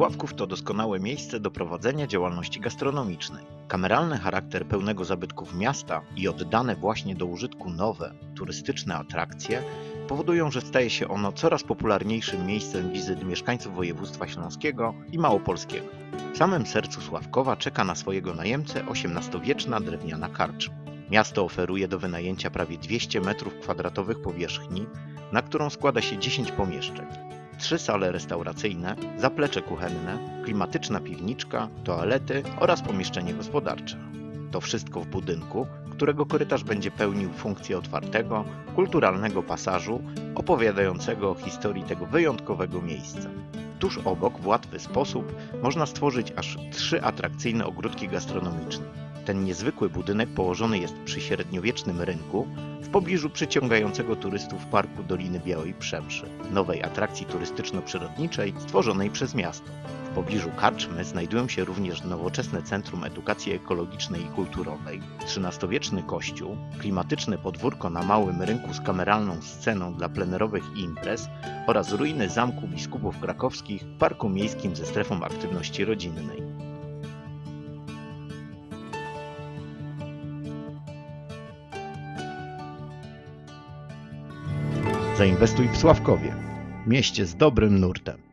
Sławków to doskonałe miejsce do prowadzenia działalności gastronomicznej. Kameralny charakter pełnego zabytków miasta i oddane właśnie do użytku nowe, turystyczne atrakcje powodują, że staje się ono coraz popularniejszym miejscem wizyt mieszkańców województwa śląskiego i małopolskiego. W samym sercu Sławkowa czeka na swojego najemcę XVIII-wieczna drewniana karczma. Miasto oferuje do wynajęcia prawie 200 m2 powierzchni, na którą składa się 10 pomieszczeń. Trzy sale restauracyjne, zaplecze kuchenne, klimatyczna piwniczka, toalety oraz pomieszczenie gospodarcze. To wszystko w budynku, którego korytarz będzie pełnił funkcję otwartego, kulturalnego pasażu opowiadającego o historii tego wyjątkowego miejsca. Tuż obok w łatwy sposób można stworzyć aż trzy atrakcyjne ogródki gastronomiczne. Ten niezwykły budynek położony jest przy średniowiecznym rynku, w pobliżu przyciągającego turystów parku Doliny Białej Przemszy, nowej atrakcji turystyczno-przyrodniczej stworzonej przez miasto. W pobliżu karczmy znajdują się również nowoczesne Centrum Edukacji Ekologicznej i Kulturowej, XIII-wieczny kościół, klimatyczne podwórko na małym rynku z kameralną sceną dla plenerowych imprez oraz ruiny Zamku Biskupów Krakowskich w Parku Miejskim ze strefą aktywności rodzinnej. Zainwestuj w Sławkowie, mieście z dobrym nurtem.